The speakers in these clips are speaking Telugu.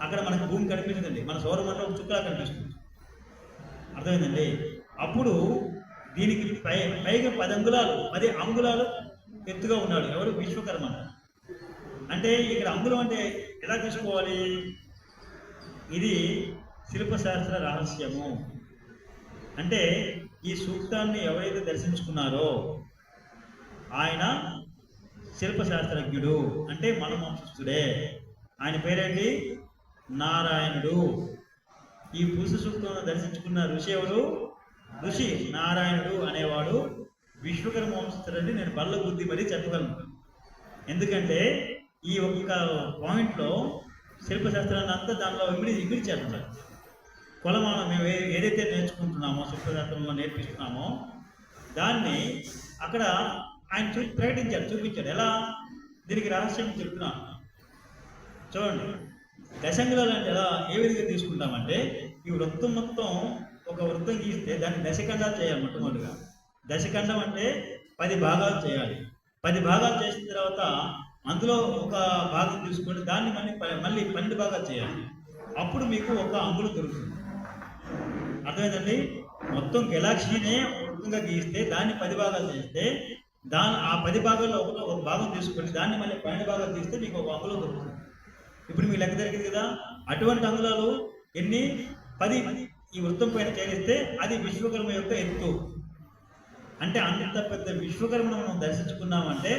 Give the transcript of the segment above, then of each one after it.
అక్కడ మనకు భూమి కనిపించదండి. మన సౌరమండలం ఒక చుక్కలా కనిపిస్తుంది. అర్థమైందండి? అప్పుడు దీనికి పై పైగా పది అంగుళాలు పది అంగుళాలు ఎత్తుగా ఉన్నాడు. ఎవరు? విశ్వకర్మ. అంటే ఇక్కడ అంగుళం అంటే ఎలా తీసుకోవాలి? ఇది శిల్పశాస్త్ర రహస్యము. అంటే ఈ సూక్తాన్ని ఎవరైతే దర్శించుకున్నారో ఆయన శిల్పశాస్త్రజ్ఞుడు. అంటే మన వంశస్థుడే. ఆయన పేరేంటి? నారాయణుడు. ఈ పురుష సూక్తం దర్శించుకున్న ఋషి ఎవరు? ఋషి నారాయణుడు అనేవాడు. విశ్వకర్మ వంశస్థుడని నేను బల్ల బుద్ధి మరీ చెప్పగలను. ఎందుకంటే ఈ ఒక్క పాయింట్లో శిల్పశాస్త్రాన్ని అంతా దానిలో ఇమిడి ఇమిడిచారు చేస్తారు కొలమానం మేము ఏదైతే నేర్చుకుంటున్నామో శిల్పశాస్త్రంలో నేర్పిస్తున్నామో దాన్ని అక్కడ ఆయన చూ ప్రకటించాడు చూపించాడు. ఎలా? దీనికి రహస్యం చెప్తున్నాను. చూడండి. దశంగులాలు అంటే ఎలా ఏ విధంగా తీసుకుంటామంటే ఈ వృత్తం మొత్తం ఒక వృత్తం గీస్తే దాన్ని దశఖండాలు చేయాలి మొట్టమొదటిగా. దశఖండం అంటే పది భాగాలు చేయాలి. పది భాగాలు చేసిన తర్వాత అందులో ఒక భాగం తీసుకొని దాన్ని మళ్ళీ మళ్ళీ పన్నెండు భాగాలు చేయాలి. అప్పుడు మీకు ఒక అంగుళం దొరుకుతుంది. అర్థమైందండి? మొత్తం గెలాక్సీనే వృత్తంగా గీస్తే దాన్ని పది భాగాలు చేస్తే దాని ఆ పది భాగాల్లో ఒక ఒక భాగం తీసుకొని దాన్ని మళ్ళీ పన్నెండు భాగాలు తీస్తే మీకు ఒక అంగుళం దొరుకుతుంది. ఇప్పుడు మీకు లెక్క జరిగింది కదా అటువంటి అంగుళాలు ఎన్ని? పది. ఈ వృత్తం పైన చేరిస్తే అది విశ్వకర్మ యొక్క ఎత్తు. అంటే అంత పెద్ద విశ్వకర్మను మనం దర్శించుకున్నామంటే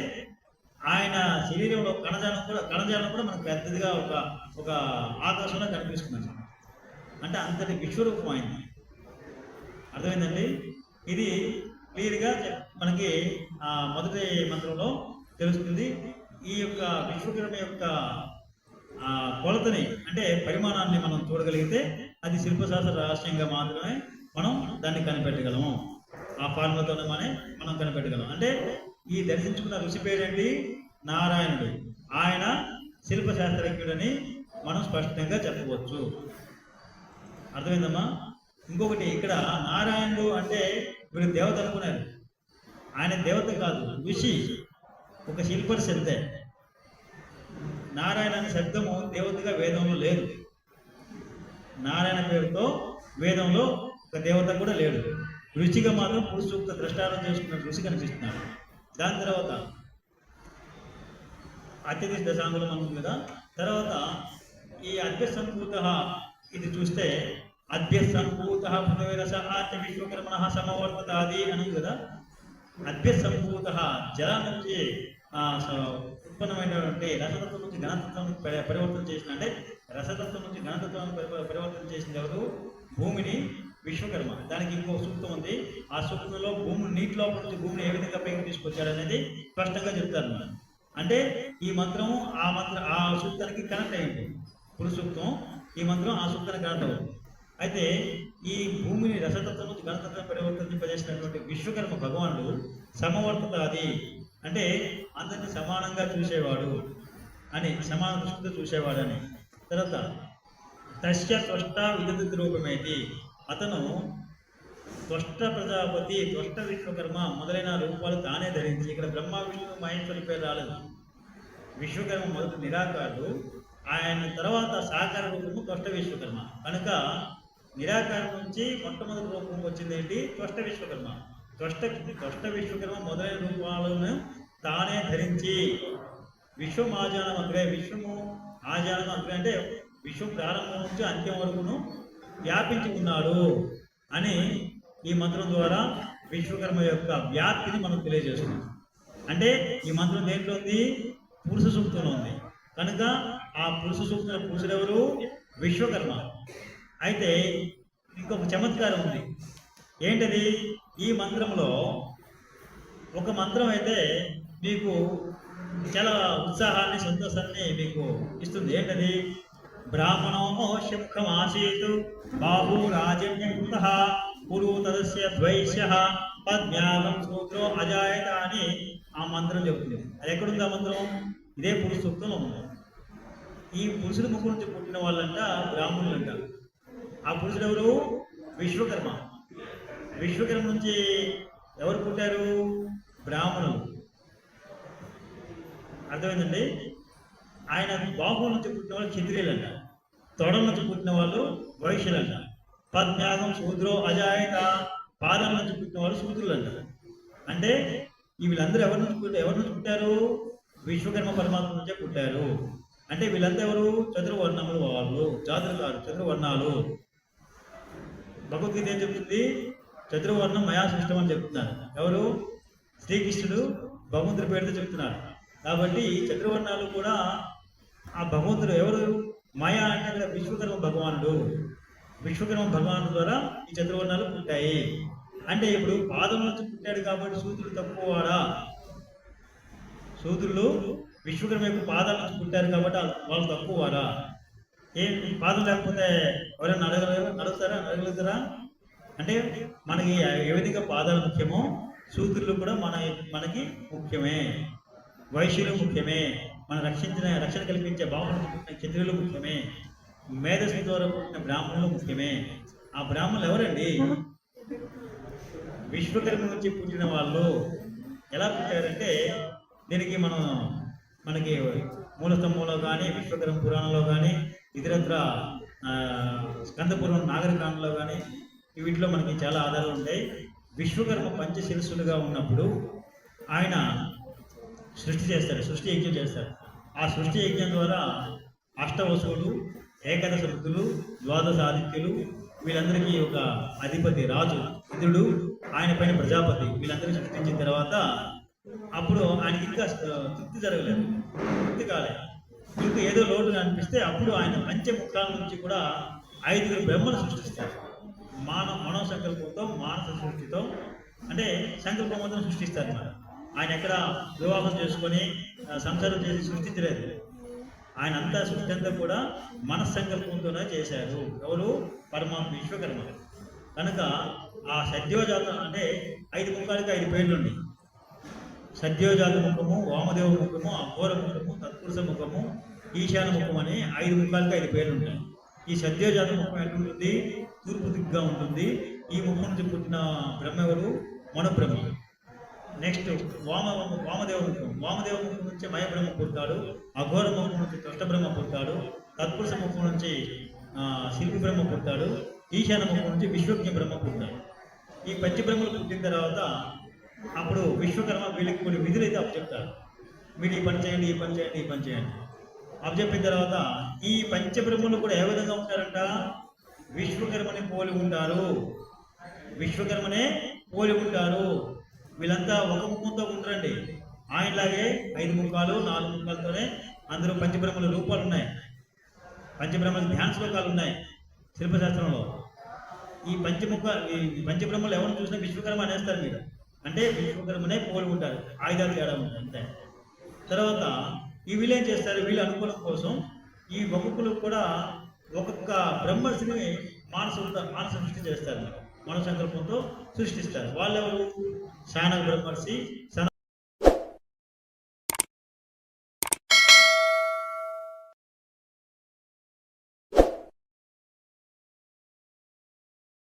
ఆయన శరీరంలో కణజాలం కూడా కణజాలం కూడా మనకు పెద్దదిగా ఒక ఒక ఆకాశంలో కనిపిస్తుంది అంటే అంతటి విశ్వరూపం అయింది అర్థమైందండి? ఇది క్లియర్గా మనకి మొదటి మంత్రంలో తెలుస్తుంది. ఈ యొక్క విశ్వకర్మ యొక్క ఆ కొలతని అంటే పరిమాణాన్ని మనం చూడగలిగితే అది శిల్పశాస్త్ర రహస్యంగా మాత్రమే మనం దాన్ని కనిపెట్టగలము. ఆ ఫార్ములాతోనే మనం మనం కనిపెట్టగలం. అంటే ఈ దర్శించుకున్న ఋషి పేరేంటి? నారాయణుడు. ఆయన శిల్పశాస్త్రజ్ఞుడని మనం స్పష్టంగా చెప్పవచ్చు. అర్థమైందమ్మా? ఇంకొకటి ఇక్కడ నారాయణుడు అంటే వీడు దేవత అనుకున్నారు. ఆయన దేవత కాదు ఋషి. ఒక శిల్పర్స్ అంతే నారాయణ అనే శబ్దము దేవతగా వేదంలో లేదు. నారాయణ పేరుతో వేదంలో ఒక దేవత కూడా లేడు. రుచిగా మాత్రం పురుష సూక్త ద్రష్టారం చేసుకున్న ఋషి కనిపిస్తున్నాడు. దాని తర్వాత అత్యధిక దశాంగులం అనుకుంది కదా? తర్వాత ఈ అద్భ్య సంభూత ఇది చూస్తే అద్భ్య సంభూత పృథ్వీరస ఆత్మ విశ్వకర్మణ సమవర్తత అని అనుంది కదా? అద్భ్య సంభూత నుంచి స- ఉత్పన్నమైనటువంటి రసతత్వం నుంచి ఘనతత్వానికి పరివర్తన చేసిన అంటే రసతత్వం నుంచి ఘనతత్వానికి పరి- పరివర్తన చేసిన ఎవరు? భూమిని విశ్వకర్మ. దానికి ఇంకో సూక్తం ఉంది. ఆ సూక్తంలో భూమిని నీటి లోపల నుంచి భూమిని ఏ విధంగా పైకి తీసుకొచ్చాడు అనేది స్పష్టంగా చెప్తారు మనం. అంటే ఈ మంత్రం ఆ మంత్రం ఆ సూక్తానికి కనెక్ట్ అయ్యింది పురు సూక్తం ఈ మంత్రం ఆ సూక్తానికి కనెక్ట్ అవుతుంది అయితే ఈ భూమిని రసతత్వం నుంచి గణతత్వం పరివర్తింపజేసినటువంటి విశ్వకర్మ భగవానుడు సమవర్తత అది అంటే అందరిని సమానంగా చూసేవాడు అని సమాన దృష్టితో చూసేవాడు అని తర్వాత తస్య త్వష్ట విద్యుత్ రూపమేది అతను త్వష్ట ప్రజాపతి త్వష్ట విశ్వకర్మ మొదలైన రూపాలు తానే ధరించి ఇక్కడ బ్రహ్మ విష్ణు మహేశ్వరి పేరు రాలేదు. విశ్వకర్మ మొదటి నిరాకారుడు. ఆయన తర్వాత సాకార రూపము త్వష్ట విశ్వకర్మ. కనుక నిరాకారం నుంచి మొట్టమొదటి రూపం వచ్చింది ఏంటి? త్వష్ట విశ్వకర్మ. దుష్ట దుష్ట విశ్వకర్మ మొదలైన రూపాలను తానే ధరించి విశ్వం ఆజానం అగ్రే విశ్వము ఆజానం అగ్రే అంటే విశ్వం ప్రారంభం నుంచి అంత్యం వరకును వ్యాపించి ఉన్నాడు అని ఈ మంత్రం ద్వారా విశ్వకర్మ యొక్క వ్యాప్తిని మనం తెలియజేస్తున్నాం అంటే ఈ మంత్రం దేంట్లో ఉంది? పురుష సూక్తంలో ఉంది. కనుక ఆ పురుష సూక్తుల పురుషుడెవరు? విశ్వకర్మ. అయితే ఇంకొక చమత్కారం ఉంది. ఏంటది? ఈ మంత్రంలో ఒక మంత్రం అయితే మీకు చాలా ఉత్సాహాన్ని సంతోషాన్ని మీకు ఇస్తుంది. ఏంటది? బ్రాహ్మణో శంఖం ఆసీత్ బాహు రాజన్యుక్త పురు తదస్య ద్వైశ్య పద్మ్యాగం సూత్రో అజాయత అని ఆ మంత్రం చెబుతుంది అది ఎక్కడుంది ఆ మంత్రం? ఇదే పురుష సూక్తంలో ఉంది. ఈ పురుషుడు ముఖం నుంచి పుట్టిన వాళ్ళంట బ్రాహ్మణులంట. ఆ పురుషుడు ఎవరు? విశ్వకర్మ. విశ్వకర్మ నుంచి ఎవరు పుట్టారు? బ్రాహ్మణులు. అర్థమైందండి? ఆయన బాహువుల నుంచి పుట్టిన వాళ్ళు క్షత్రియులు అంట తొడల నుంచి పుట్టిన వాళ్ళు వైశ్యులు అంట పద్మ్యాగం శూద్రో అజాయక పాదం నుంచి పుట్టిన వాళ్ళు శూద్రులు అంటారు అంటే వీళ్ళందరూ ఎవరి నుంచి పుట్టారు ఎవరి నుంచి పుట్టారు? విశ్వకర్మ పరమాత్మ నుంచే పుట్టారు. అంటే వీళ్ళంతా ఎవరు? చతుర్వర్ణములు వాళ్ళు జాతులు కాదు చతుర్వర్ణాలు. భగవద్గీత ఏం చెప్తుంది? చతుర్వర్ణం మయా సృష్టం అని చెప్తున్నారు. ఎవరు? శ్రీకృష్ణుడు భగవంతుడి పేరుతో చెప్తున్నారు. కాబట్టి చతుర్వర్ణాలు కూడా ఆ భగవంతుడు ఎవరు? మాయా అంటే అక్కడ విశ్వకర్మ భగవానుడు. విశ్వకర్మ భగవానుడు ద్వారా ఈ చతుర్వర్ణాలు పుట్టాయి. అంటే ఇప్పుడు పాదం నుంచి పుట్టాడు కాబట్టి సూత్రుడు తక్కువవాడా? సూత్రులు విశ్వకర్మ యొక్క పాదాల నుంచి పుట్టారు కాబట్టి వాళ్ళు తక్కువవారా? ఏం పాదం లేకపోతే ఎవరైనా అడగలేరు అడుగుతారా అడగలుగుతారా అంటే మనకి ఏ విధంగా పాదాలు ముఖ్యమో సూత్రులు కూడా మన మనకి ముఖ్యమే. వైశ్యులు ముఖ్యమే. మన రక్షించిన రక్షణ కల్పించే భావనలు పుట్టిన క్షత్రియులు ముఖ్యమే. మేధస్సు ద్వారా పుట్టిన బ్రాహ్మణులు ముఖ్యమే. ఆ బ్రాహ్మణులు ఎవరండి? విశ్వకర్మ నుంచి పుట్టిన వాళ్ళు. ఎలా పుట్టారంటే దీనికి మనం మనకి మూలస్తంభంలో కానీ విశ్వకర్మ పురాణంలో కానీ ఇతరత్ర స్కందపురం నాగరికాండలో కానీ వీటిలో మనకి చాలా ఆధారాలు ఉంటాయి. విశ్వకర్మ పంచశిరస్సులుగా ఉన్నప్పుడు ఆయన సృష్టి చేస్తారు సృష్టి యజ్ఞం చేస్తారు. ఆ సృష్టి యజ్ఞం ద్వారా అష్టవసువులు ఏకాదశ వృద్ధులు ద్వాదశ ఆదిత్యులు వీళ్ళందరికీ ఒక అధిపతి రాజు ఇంద్రుడు ఆయన పైన ప్రజాపతి వీళ్ళందరినీ సృష్టించిన తర్వాత అప్పుడు ఆయనకి ఇంకా తృప్తి జరగలేదు. తృప్తి కాలేదు ఇంకా ఏదో లోటు అనిపిస్తే అప్పుడు ఆయన పంచముఖాల నుంచి కూడా ఐదుగురు బ్రహ్మను సృష్టిస్తారు. మాన మనో సంకల్పంతో మానస సృష్టితో అంటే సంకల్పంతో సృష్టిస్తారు అన్నమాట ఆయన ఎక్కడ వివాహం చేసుకొని సంసారం చేసి సృష్టించలేదు ఆయన అంతా సృష్టి అంతా కూడా మనస్సంకల్పంతోనే చేశారు. ఎవరు? పరమాత్మ విశ్వకర్మ కనుక ఆ సద్యోజాతం అంటే ఐదు ముఖాలకి ఐదు పేర్లు ఉన్నాయి సద్యోజాత ముఖము వామదేవ ముఖము అఘోర ముఖము తత్పురుష ముఖము ఈశాన ముఖం అని ఐదు ముఖాలకి ఐదు పేర్లు ఉంటాయి ఈ సద్యోజాత ముఖం ఎట్లుంటుంది? తూర్పు దిగ్గా ఉంటుంది. ఈ ముఖం నుంచి పుట్టిన బ్రహ్మ ఎవరు మనబ్రహ్మ నెక్స్ట్ వామ వామదేవ ముఖం. వామదేవ ముఖం నుంచి మయబ్రహ్మ పుడతాడు. అఘోర ముఖం నుంచి కష్టబ్రహ్మ పుడతాడు. తత్పురుష ముఖం నుంచి శిల్పి బ్రహ్మ పుడతాడు. ఈశాన ముఖం నుంచి విశ్వజ్ఞ బ్రహ్మ పుడతాడు. ఈ పంచబ్రహ్మలు పుట్టిన తర్వాత అప్పుడు విశ్వకర్మ వీళ్ళకి కొన్ని విధులు అయితే అప్పచెప్తారు మీరు ఈ పని చేయండి ఈ పని చేయండి ఈ పని చేయండి. అప్పచెప్పిన తర్వాత ఈ పంచబ్రహ్మలు కూడా ఏ విధంగా ఉంటారంట? విశ్వకర్మని పోలి ఉంటారు విశ్వకర్మనే పోలి ఉంటారు వీళ్ళంతా ఒక ముఖంతో ఉంటారండి ఆయనలాగే ఐదు ముఖాలు నాలుగు ముఖాలతోనే అందరూ పంచబ్రహ్మల రూపాలు ఉన్నాయి. పంచబ్రహ్మల ధ్యాన శ్లోకాలు ఉన్నాయి శిల్పశాస్త్రంలో. ఈ పంచముఖ ఈ పంచబ్రహ్మలు ఎవరు చూసినా విశ్వకర్మ అనేస్తారు మీరు. అంటే విశ్వకర్మనే పోలి ఉంటారు. ఆయుధాలు తేడా ఉంటాయి అంతే. తర్వాత ఈ వీళ్ళు ఏం చేస్తారు? వీళ్ళ అనుకూలం కోసం ఈ ఒక్కొక్కరు కూడా ఒక్కొక్క బ్రహ్మర్షిని మానస మానస సృష్టి చేస్తారు. మన సంకల్పంతో సృష్టిస్తారు. వాళ్ళెవరు? శానక బ్రహ్మర్షి